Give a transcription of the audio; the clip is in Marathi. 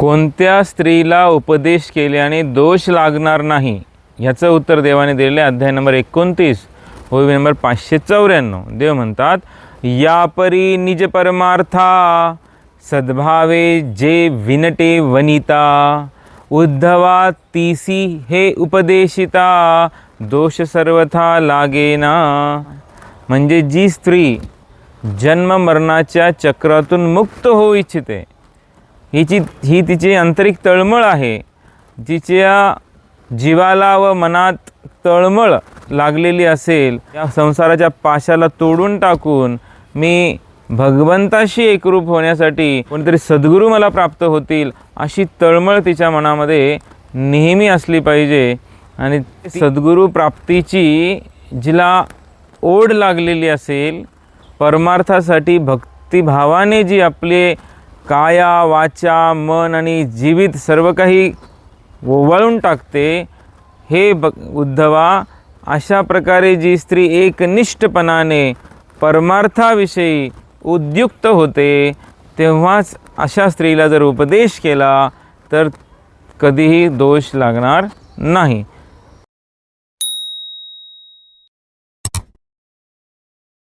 कोणत्या स्त्रीला उपदेश केल्याने दोष लागणार नाही? ह्याचं उत्तर देवाने दिलेलं आहे. अध्याय नंबर एकोणतीस होवी नंबर पाचशे चौऱ्याण्णव. देव म्हणतात या परी निज परमार्था सद्भावे जे विनटे वनिता उद्धवा तीसी हे उपदेशिता दोष सर्वथा लागेना. म्हणजे जी स्त्री जन्म मरणाच्या चक्रातून मुक्त होऊ इच्छिते हिची ही तिची आंतरिक तळमळ आहे जिच्या जीवाला व मनात तळमळ लागलेली असेल या संसाराच्या पाशाला तोडून टाकून मी भगवंताशी एकरूप होण्यासाठी कोणतरी सद्गुरू मला प्राप्त होतील अशी तळमळ तिच्या मनामध्ये नेहमी असली पाहिजे. आणि सद्गुरू प्राप्तीची जिला ओढ लागलेली असेल परमार्थासाठी भक्तिभावाने जी आपले काया वाचा मन आणि जीवित सर्व काही ओवाळून टाकते. हे ब उद्धवा अशा प्रकारे जी स्त्री एकनिष्ठपणाने परमार्थाविषयी उद्युक्त होते तेव्हाच अशा स्त्रीला जर उपदेश केला तर कधीही दोष लागणार नाही.